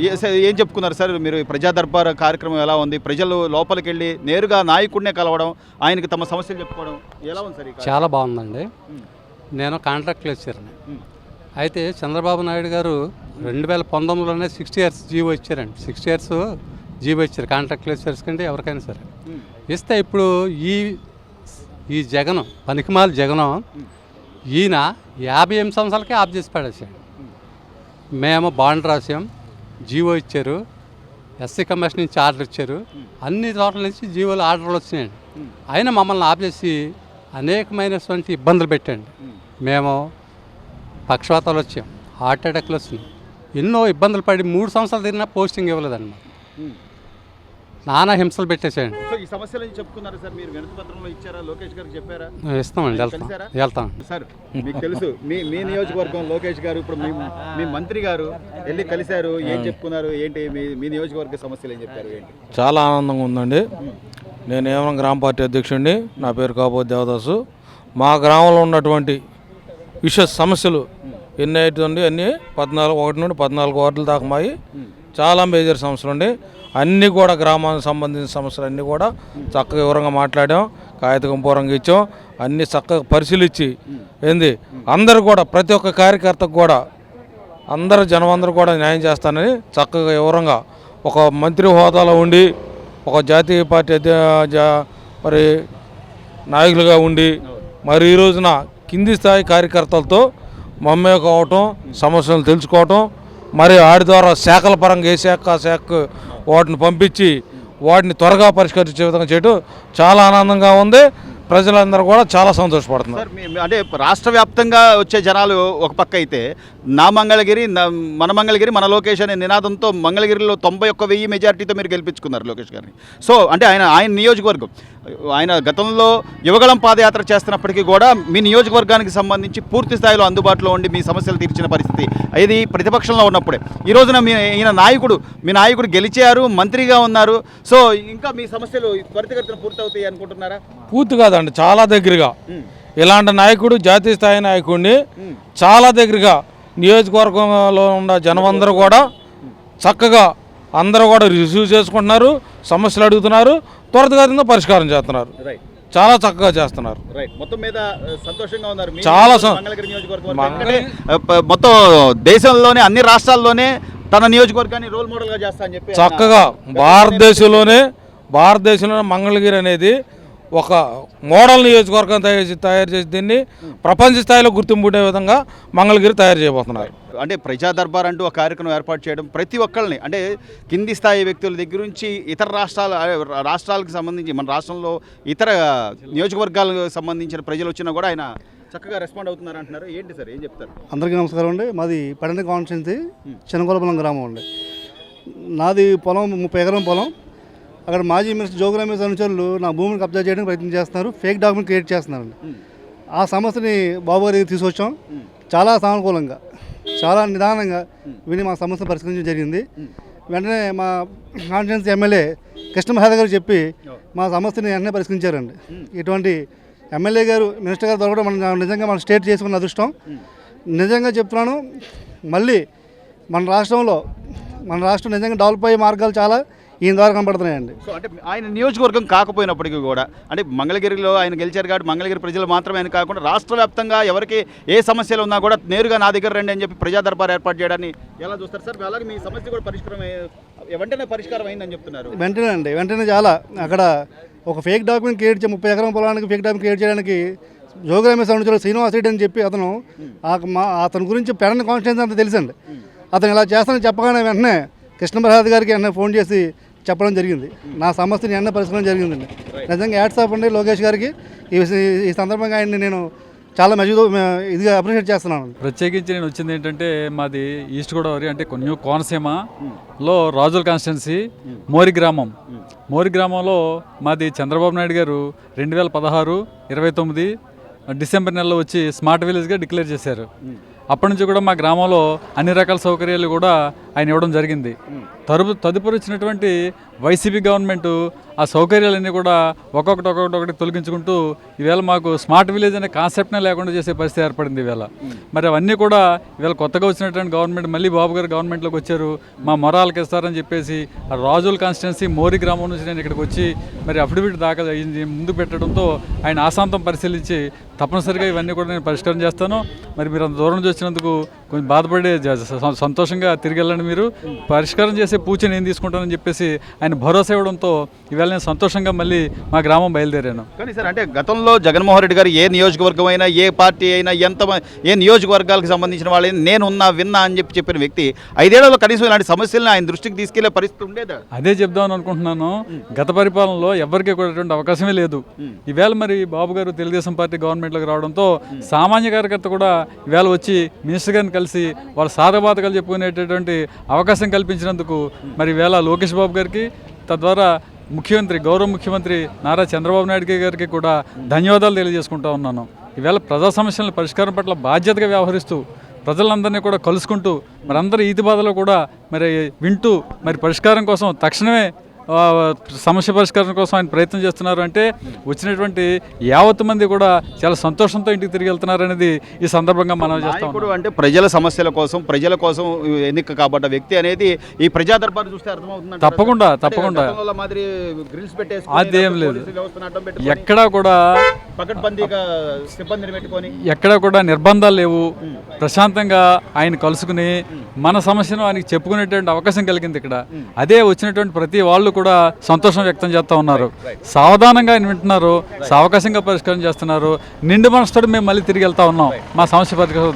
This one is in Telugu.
ఏ- చెప్పుకున్నారు సార్? మీరు ప్రజా దర్బార్ కార్యక్రమం ఎలా ఉంది? ప్రజలు లోపలికి వెళ్ళి నేరుగా నాయకుడినే కలవడం ఆయనకి తమ సమస్యలు చెప్పుకోవడం ఎలా ఉంది సార్? చాలా బాగుందండి. నేను కాంట్రాక్ట్ లెక్చర్ని అయితే చంద్రబాబు నాయుడు గారు రెండు వేల పంతొమ్మిదిలోనే సిక్స్టీ ఇయర్స్ జీవో ఇచ్చారండి. సిక్స్టీ ఇయర్స్ జీవో ఇచ్చారు. కాంట్రాక్ట్ లెక్చర్స్ కంటే ఎవరికైనా సరే. ఇస్తే ఇప్పుడు ఈ ఈ జగన్ పనికిమాల జగన్ ఈయన యాభై ఎనిమిది సంవత్సరాలకే ఆఫ్ చేసి పడేసాడు. మేము బాండ్ రాసాం. జీవో ఇచ్చారు. ఎస్సీ కమిషన్ నుంచి ఆర్డర్ ఇచ్చారు. అన్ని చోట్ల నుంచి జీవోలు ఆర్డర్లు వచ్చినాయండి. అయినా మమ్మల్ని ఆపేసి అనేకమైనటువంటి ఇబ్బందులు పెట్టండి మేము పక్షవాతాలు వచ్చాం. హార్ట్ అటాక్లు వచ్చినాయి ఎన్నో ఇబ్బందులు పడి మూడు సంవత్సరాలు తిరిగినా పోస్టింగ్ ఇవ్వలేదండి నానా హింసలు పెట్టేసేయండి. సో ఈ సమస్యలు చెప్పుకున్నారు సార్? మీరు వినతి పత్రంలో ఇచ్చారా? లోకేష్ గారికి చెప్పారా? ఇస్తామండి వెళ్తాం. కలిసారా? వెళ్తాం. సార్ మీకు తెలుసు. మీ మీ నియోజకవర్గం లోకేష్ గారు ఇప్పుడు మీ మీ మంత్రి గారు వెళ్ళి కలిశారు. ఏం చెప్పుకున్నారు? ఏంటి? మీ మీ నియోజకవర్గ సమస్యలు ఏం చెప్పారు? ఏంటి? చాలా ఆనందంగా ఉందండి. నేను ఏమన్నా గ్రామ పార్టీ అధ్యక్షుడిని నా పేరు కాబోతు దేవదాసు. మా గ్రామంలో ఉన్నటువంటి విషయ సమస్యలు ఎన్ని అవుతుంది అన్ని పద్నాలుగు ఒకటి నుండి పద్నాలుగు వార్డుల దాకా మాయి. చాలా మేజర్ సమస్యలు ఉండి. అన్నీ కూడా గ్రామానికి సంబంధించిన సమస్యలు అన్నీ కూడా చక్కగా వివరంగా మాట్లాడాం. కాగిత పూర్వంగా ఇచ్చాం. అన్నీ చక్కగా పరిశీలించి ఏంది? అందరూ కూడా ప్రతి ఒక్క కార్యకర్తకు కూడా అందరు జనం అందరూ కూడా న్యాయం చేస్తానని చక్కగా వివరంగా ఒక మంత్రి హోదాలో ఉండి ఒక జాతీయ పార్టీ మరి నాయకులుగా ఉండి మరి ఈ రోజున కింది స్థాయి కార్యకర్తలతో మమ్మేక కావటం సమస్యలు తెలుసుకోవటం మరి ఆడి ద్వారా శాఖల పరంగా ఏ శాఖ శాఖ శాఖకు వాటిని పంపించి వాటిని త్వరగా పరిష్కరించే విధంగా చేయడం చాలా ఆనందంగా ఉంది. ప్రజలందరూ కూడా చాలా సంతోషపడుతున్నారు. అంటే రాష్ట్ర వ్యాప్తంగా వచ్చే జనాలు ఒక పక్క అయితే నా మంగళగిరి మన మంగళగిరి మన లోకేష్ అనే నినాదంతో మంగళగిరిలో తొంభై ఒక్క వెయ్యి మెజార్టీతో మీరు గెలిపించుకున్నారు లోకేష్ గారిని. సో అంటే ఆయన ఆయన నియోజకవర్గం ఆయన గతంలో యువగళం పాదయాత్ర చేస్తున్నప్పటికీ కూడా మీ నియోజకవర్గానికి సంబంధించి పూర్తి స్థాయిలో అందుబాటులో ఉండి మీ సమస్యలు తీర్చిన పరిస్థితి ఇది ప్రతిపక్షంలో ఉన్నప్పుడే. ఈ రోజున మీ ఈయన నాయకుడు మీ నాయకుడు గెలిచారు మంత్రిగా ఉన్నారు. సో ఇంకా మీ సమస్యలు త్వరితగతిన పూర్తవుతాయి అనుకుంటున్నారా? పూర్తి కాదండి చాలా దగ్గరగా. ఇలాంటి నాయకుడు జాతీయ స్థాయి నాయకుడిని. చాలా దగ్గరగా. నియోజకవర్గంలో ఉన్న జనమందరూ కూడా చక్కగా అందరూ కూడా రిసీవ్ చేసుకుంటున్నారు సమస్యలు అడుగుతున్నారు త్వరితగతిన పరిష్కారం చేస్తున్నారు. చాలా చక్కగా చేస్తున్నారు. మొత్తం మీద సంతోషంగా ఉన్నారు. చాలా మొత్తం దేశంలోనే అన్ని రాష్ట్రాల్లోనే తన నియోజకవర్గాన్ని రోల్ మోడల్గా చేస్తా అని చెప్పి చక్కగా భారతదేశంలోనే భారతదేశంలోనే మంగళగిరి అనేది ఒక మోడల్ నియోజకవర్గం తయారు చేసి తయారు చేసి దీన్ని ప్రపంచ స్థాయిలో గుర్తింపు ఉండే విధంగా మంగళగిరి తయారు చేయబోతున్నారు. అంటే ప్రజా దర్బార్ అంటూ ఒక కార్యక్రమం ఏర్పాటు చేయడం ప్రతి ఒక్కరిని అంటే కింది స్థాయి వ్యక్తుల దగ్గర నుంచి ఇతర రాష్ట్రాల రాష్ట్రాలకు సంబంధించి మన రాష్ట్రంలో ఇతర నియోజకవర్గాలకు సంబంధించిన ప్రజలు వచ్చినా కూడా ఆయన చక్కగా రెస్పాండ్ అవుతున్నారు అంటున్నారు. ఏంటి సార్? ఏం చెప్తారు? అందరికీ నమస్కారం అండి. మాది పడండి కాన్స్టిట్యున్సీ చిన్నగోలపల్లం గ్రామం అండి. నాది పొలం ముప్పై ఎకరం పొలం. అక్కడ మాజీ మినిస్టర్ జోగి రమేష్ అనుచరులు నా భూమిని కబ్జా చేయడానికి ప్రయత్నం చేస్తున్నారు ఫేక్ డాక్యుమెంట్ క్రియేట్ చేస్తున్నారండి ఆ సమస్యని బాబు గారికి తీసుకొచ్చాం. చాలా సానుకూలంగా చాలా నిదానంగా విని మా సమస్య పరిష్కరించడం జరిగింది. వెంటనే మా కాన్స్టిట్యున్సీ ఎమ్మెల్యే కృష్ణమహాద గారు చెప్పి మా సమస్యని వెంటనే పరిష్కరించారండి. ఇటువంటి ఎమ్మెల్యే గారు మినిస్టర్ గారు దొరకడం మన నిజంగా మన స్టేట్ చేసుకున్న అదృష్టం. నిజంగా చెప్తున్నాను మళ్ళీ మన రాష్ట్రంలో మన రాష్ట్రం నిజంగా డెవలప్ అయ్యే మార్గాలు చాలా. ఈయన ద్వారా కనబడుతున్నాయండి. సో అంటే ఆయన నియోజకవర్గం కాకపోయినప్పటికీ కూడా అంటే మంగళగిరిలో ఆయన గెలిచారు కాబట్టి మంగళగిరి ప్రజలు మాత్రమే ఆయన కాకుండా రాష్ట్ర వ్యాప్తంగా ఎవరికి ఏ సమస్యలు ఉన్నా కూడా నేరుగా నా దగ్గర రండి అని చెప్పి ప్రజా దర్బార్ ఏర్పాటు చేయడాన్ని ఎలా చూస్తారు సార్? అలాగే మీ సమస్య కూడా పరిష్కారం వెంటనే పరిష్కారం అయిందని చెప్తున్నారు. వెంటనే అండి వెంటనే చాలా. అక్కడ ఒక ఫేక్ డాక్యుమెంట్ క్రియేట్ చే ముప్పై ఎకరం పొలానికి ఫేక్ డాక్యుమెంట్ క్రియేట్ చేయడానికి జోగి రమేష్ అనుచరులు శ్రీనివాస్ రెడ్డి అని చెప్పి అతను అతని గురించి పెడని కాన్స్టిట్యూన్స్ అంతా తెలుసండి. అతను ఇలా చేస్తానని చెప్పగానే వెంటనే కృష్ణప్రసాద్ గారికి వెంటనే ఫోన్ చేసి చెప్పడం జరిగింది. నా సమస్యని వెంటనే పరిష్కారం జరిగిందండి. నిజంగా యాడ్సాప్ అండి లోకేష్ గారికి. ఈ ఈ సందర్భంగా ఆయన్ని నేను చాలా మెజు ఇదిగా అప్రిషియేట్ చేస్తున్నాను. ప్రత్యేకించి నేను వచ్చింది ఏంటంటే మాది ఈస్ట్ గోదావరి అంటే న్యూ కోనసీమలో రాజుల కాన్స్టిట్యున్సీ మోరి గ్రామం. మోరి గ్రామంలో మాది చంద్రబాబు నాయుడు గారు రెండు వేల పదహారు ఇరవై తొమ్మిది డిసెంబర్ నెలలో వచ్చి స్మార్ట్ విలేజ్గా డిక్లేర్ చేశారు. అప్పటి నుంచి కూడా మా గ్రామంలో అన్ని రకాల సౌకర్యాలు కూడా ఆయన ఇవ్వడం జరిగింది. తరుపు తదుపరి వచ్చినటువంటి వైసీపీ గవర్నమెంట్ ఆ సౌకర్యాలన్నీ కూడా ఒక్కొక్కటి ఒక్కొక్కటి ఒకటి తొలగించుకుంటూ ఈవేళ మాకు స్మార్ట్ విలేజ్ అనే కాన్సెప్ట్నే లేకుండా చేసే పరిస్థితి ఏర్పడింది ఈవేళ. మరి అవన్నీ కూడా ఈవేళ కొత్తగా వచ్చినటువంటి గవర్నమెంట్ మళ్ళీ బాబు గారు గవర్నమెంట్లోకి వచ్చారు. మా మొరాలకి ఇస్తారని చెప్పేసి ఆ రాజుల కాన్స్టిట్యున్సీ మోరి గ్రామం నుంచి నేను ఇక్కడికి వచ్చి మరి అఫిడవిట్ దాఖలు అయ్యింది ముందు పెట్టడంతో ఆయన ఆశాంతం పరిశీలించి తప్పనిసరిగా ఇవన్నీ కూడా నేను పరిష్కారం చేస్తాను. మరి మీరు అంత దూరం నుంచి వచ్చినందుకు కొంచెం బాధపడి సంతోషంగా తిరిగి వెళ్ళండి మీరు. పరిష్కారం చేసే పూచి నేను తీసుకుంటానని చెప్పేసి ఆయన భరోసా ఇవ్వడంతో ఇవాళ నేను సంతోషంగా మళ్ళీ మా గ్రామం బయలుదేరాను. కానీ సార్ అంటే గతంలో జగన్మోహన్ రెడ్డి గారు ఏ నియోజకవర్గం అయినా ఏ పార్టీ అయినా ఎంత ఏ నియోజకవర్గాలకు సంబంధించిన వాళ్ళైనా నేను ఉన్నా విన్నా అని చెప్పి చెప్పిన వ్యక్తి ఐదేళ్ళలో కనీసం ఇలాంటి సమస్యలను ఆయన దృష్టికి తీసుకెళ్ళే పరిస్థితి ఉండేదా? అదే చెప్దామని అనుకుంటున్నాను. గత పరిపాలనలో ఎవరికి కూడా అవకాశమే లేదు. ఈవేళ మరి బాబు గారు తెలుగుదేశం పార్టీ గవర్నమెంట్లోకి రావడంతో సామాన్య కార్యకర్త కూడా ఈవేళ వచ్చి మినిస్టర్ గారిని కలిసి వాళ్ళ సాధబాధకాలు చెప్పుకునేటటువంటి అవకాశం కల్పించినందుకు మరి వేళ లోకేష్ బాబు గారికి తద్వారా ముఖ్యమంత్రి గౌరవ ముఖ్యమంత్రి నారా చంద్రబాబు నాయుడు గారికి కూడా ధన్యవాదాలు తెలియజేసుకుంటా ఉన్నాను. ఈవేళ ప్రజా సమస్యల పరిష్కారం పట్ల బాధ్యతగా వ్యవహరిస్తూ ప్రజలందరినీ కూడా కలుసుకుంటూ మరి అందరి ఈతి బాధలు కూడా మరి వింటూ మరి పరిష్కారం కోసం తక్షణమే సమస్య పరిష్కారం కోసం ఆయన ప్రయత్నం చేస్తున్నారు అంటే వచ్చినటువంటి యావత్ మంది కూడా చాలా సంతోషంతో ఇంటికి తిరిగి వెళ్తున్నారు అనేది ఈ సందర్భంగా మనం చేస్తాం నాయకుడు అంటే ప్రజల సమస్యల కోసం ప్రజల కోసం ఎన్నిక కాబడ్డ వ్యక్తి అనేది ఈ ప్రజా దర్బార్ చూస్తే అర్థమవుతుంది తప్పకుండా, తప్పకుండా. అదేం లేదు. ఎక్కడా కూడా ఎక్కడ కూడా నిర్బంధాలు లేవు. ప్రశాంతంగా ఆయన కలుసుకుని మన సమస్యను ఆయనకి చెప్పుకునేటువంటి అవకాశం కలిగింది ఇక్కడ. అదే వచ్చినటువంటి ప్రతి వాళ్ళు కూడా సంతోషం వ్యక్తం చేస్తూ ఉన్నారు. సావధానంగా ఆయన వింటున్నారు. సావకాశంగా పరిష్కారం చేస్తున్నారు. నిండు మనసుతో మేము మళ్ళీ తిరిగి వెళ్తా ఉన్నాం. మా సమస్య పరిష్కారం